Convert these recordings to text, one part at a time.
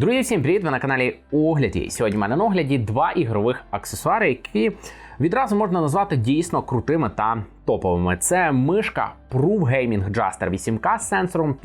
Друзі, всім привіт! Ви на каналі Огляді. Сьогодні в мене на огляді два ігрових аксесуари, які відразу можна назвати дійсно крутими та топовими. Це мишка Proof Gaming Juster 8K з сенсором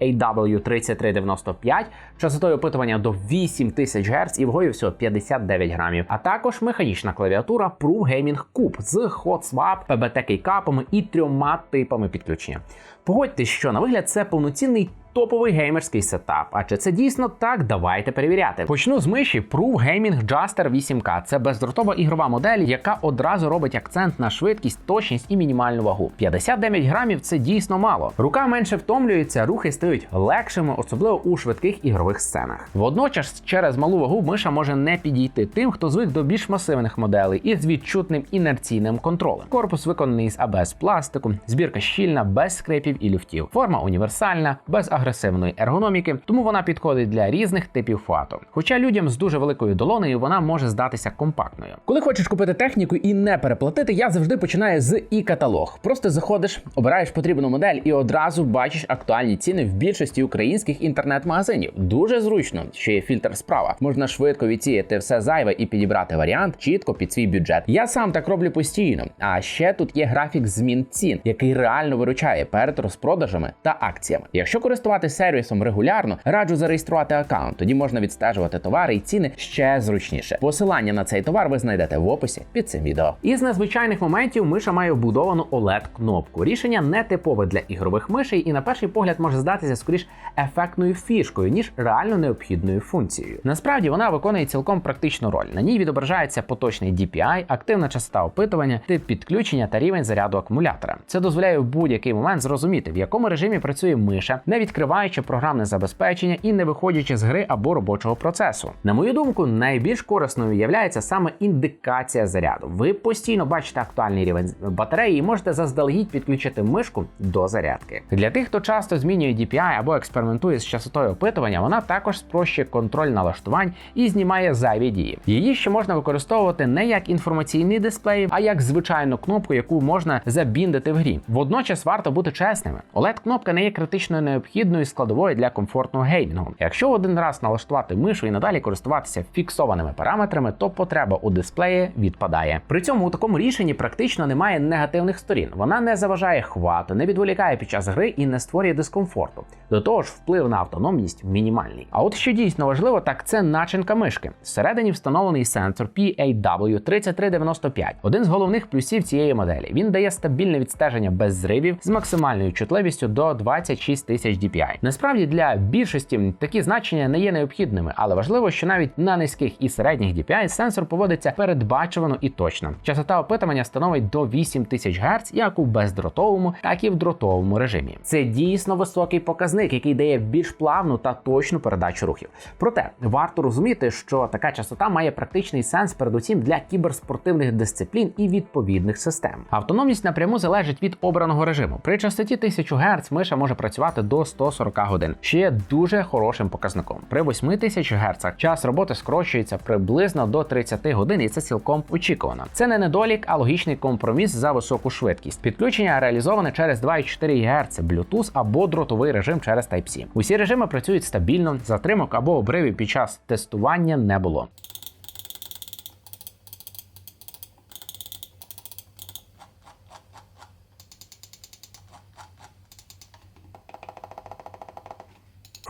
PAW3395, частотою опитування до 8000 Гц і вагою всього 59 грамів. А також механічна клавіатура Proof Gaming Cube з Hot Swap, PBT кейкапами і трьома типами підключення. Погодьтесь, що на вигляд це повноцінний топовий геймерський сетап. А чи це дійсно так? Давайте перевіряти. Почну з миші Proof Gaming Juster 8K. Це бездротова ігрова модель, яка одразу робить акцент на швидкість, точність і мінімальну вагу. 59 грамів це дійсно мало. Рука менше втомлюється, рухи стають легшими, особливо у швидких ігрових сценах. Водночас, через малу вагу миша може не підійти тим, хто звик до більш масивних моделей із відчутним інерційним контролем. Корпус виконаний з АБС пластику, збірка щільна, без скрипів і люфтів. Форма універсальна, без агресивної ергономіки, тому вона підходить для різних типів фото. Хоча людям з дуже великою долонею вона може здатися компактною. Коли хочеш купити техніку і не переплатити, я завжди починаю з і каталог. Просто заходиш, обираєш потрібну модель і одразу бачиш актуальні ціни в більшості українських інтернет-магазинів. Дуже зручно, що є фільтр справа. Можна швидко відсіяти все зайве і підібрати варіант чітко під свій бюджет. Я сам так роблю постійно. А ще тут є графік змін цін, який реально виручає перед розпродажами та акціями. Якщо користуватися сервісом регулярно, раджу зареєструвати аккаунт. Тоді можна відстежувати товари і ціни ще зручніше. Посилання на цей товар ви знайдете в описі під цим відео. Із незвичайних моментів миша має вбудовану oled кнопку. Рішення не типове для ігрових мишей, і на перший погляд може здатися скоріш ефектною фішкою, ніж реально необхідною функцією. Насправді вона виконує цілком практичну роль. На ній відображається поточний DPI, активна частота опитування, тип підключення та рівень заряду акумулятора. Це дозволяє в будь-який момент зрозуміти, в якому режимі працює миша, не відкриваючи програмне забезпечення і не виходячи з гри або робочого процесу. На мою думку, найбільш корисною є саме індикація заряду. Ви постійно бачите актуальний рівень батареї і можете заздалегідь підключити мишку до зарядки. Для тих, хто часто змінює DPI або експериментує з частотою опитування, вона також спрощує контроль налаштувань і знімає зайві дії. Її ще можна використовувати не як інформаційний дисплей, а як звичайну кнопку, яку можна забіндити в грі. Водночас варто бути чесними. oled кнопка не є критичною необхідною складовою для комфортного геймінгу. Якщо один раз налаштувати мишу і надалі користуватися фіксованими параметрами, то потреба у дисплеї відпадає. При цьому у такому рішенні практично немає негативних сторін. Вона не заважає хвату, не відволікає під час гри і не створює дискомфорту. До того ж, вплив на автономність мінімальний. А от що дійсно важливо, так це начинка мишки. Всередині встановлений сенсор PAW3395. Один з головних плюсів цієї моделі. Він дає стабільне відстеження без зривів з максимальною чутливістю до 26 тисяч DPI. Насправді для більшості такі значення не є необхідними, але важливо, що навіть на низьких і середніх DPI сенсор поводиться передбачувано і точно. Частота опитування становить до 8000 Гц як у бездротовому, так і в дротовому режимі. Це дійсно високий показник, який дає більш плавну та точну передачу рухів. Проте варто розуміти, що така частота має практичний сенс, передусім для кіберспортивних дисциплін і відповідних систем. Автономність напряму залежить від обраного режиму. При частоті 1000 Гц миша може працювати до 140 годин, що є дуже хорошим показником. При 8000 Гц час роботи скорочується приблизно до 30 годин, і це цілком очікувано. Це не недолік, а логічний компроміс за високу швидкість. Підключення реалізоване через 2,4 ГГц Bluetooth або дротовий режим через Type-C. Усі режими працюють стабільно, затримок або обривів під час тестування не було.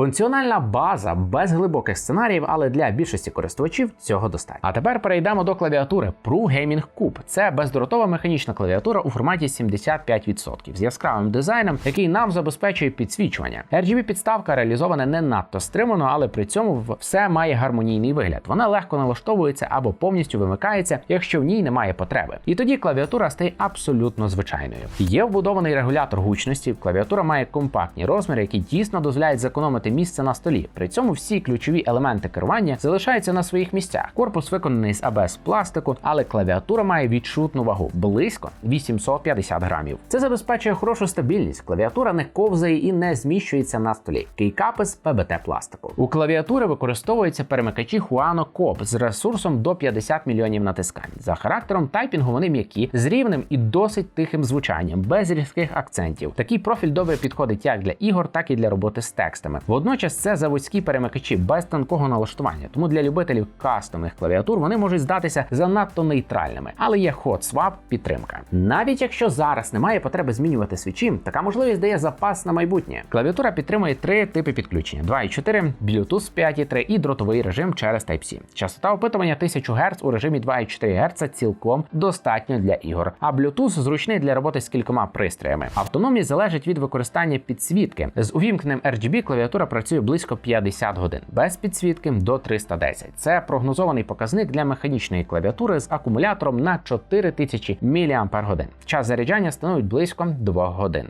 Функціональна база без глибоких сценаріїв, але для більшості користувачів цього достатньо. А тепер перейдемо до клавіатури Pro Gaming Cube. Це бездротова механічна клавіатура у форматі 75% з яскравим дизайном, який нам забезпечує підсвічування. RGB підставка реалізована не надто стримано, але при цьому все має гармонійний вигляд. Вона легко налаштовується або повністю вимикається, якщо в ній немає потреби. І тоді клавіатура стає абсолютно звичайною. Є вбудований регулятор гучності. Клавіатура має компактні розміри, які дійсно дозволяють зекономити місце на столі. При цьому всі ключові елементи керування залишаються на своїх місцях. Корпус виконаний з АБС пластику, але клавіатура має відчутну вагу близько 850 грамів. Це забезпечує хорошу стабільність. Клавіатура не ковзає і не зміщується на столі. Кейкапи з ПБТ пластику. У клавіатури використовуються перемикачі Huano Coop з ресурсом до 50 мільйонів натискань. За характером тайпінгу вони м'які, з рівним і досить тихим звучанням, без різких акцентів. Такий профіль добре підходить як для ігор, так і для роботи з текстами. Водночас це заводські перемикачі без тонкого налаштування, тому для любителів кастомних клавіатур вони можуть здатися занадто нейтральними, але є hot swap підтримка. Навіть якщо зараз немає потреби змінювати свічі, така можливість дає запас на майбутнє. Клавіатура підтримує три типи підключення: 2.4, Bluetooth 5.3 і дротовий режим через Type-C. Частота опитування 1000 Гц у режимі 2.4 Гц цілком достатньо для ігор. А Bluetooth зручний для роботи з кількома пристроями. Автономність залежить від використання підсвітки. З увімкненим RGB клавіатура працює близько 50 годин, без підсвітки до 310. Це прогнозований показник для механічної клавіатури з акумулятором на 4000 мАч. Час заряджання становить близько 2 годин.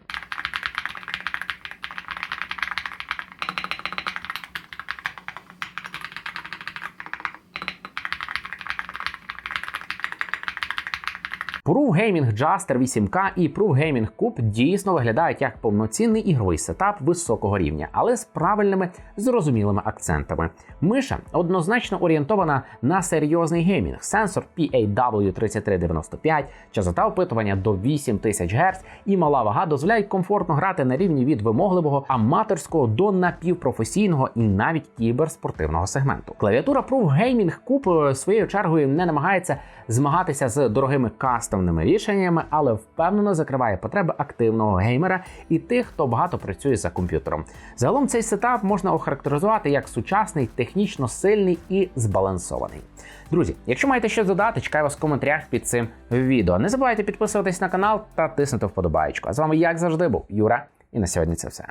Proof Gaming Jaster 8K і Proof Gaming Cube дійсно виглядають як повноцінний ігровий сетап високого рівня, але з правильними зрозумілими акцентами. Миша однозначно орієнтована на серйозний геймінг. Сенсор PAW3395, частота опитування до 8000 Гц і мала вага дозволяють комфортно грати на рівні від вимогливого аматорського до напівпрофесійного і навіть кіберспортивного сегменту. Клавіатура Proof Gaming Cube своєю чергою не намагається змагатися з дорогими кастомними рішеннями, але впевнено закриває потреби активного геймера і тих, хто багато працює за комп'ютером. Загалом цей сетап можна охарактеризувати як сучасний, технічно сильний і збалансований. Друзі, якщо маєте що додати, чекаю вас в коментарях під цим відео. Не забувайте підписуватись на канал та тиснути вподобаєчку. А з вами, як завжди, був Юра. І на сьогодні це все.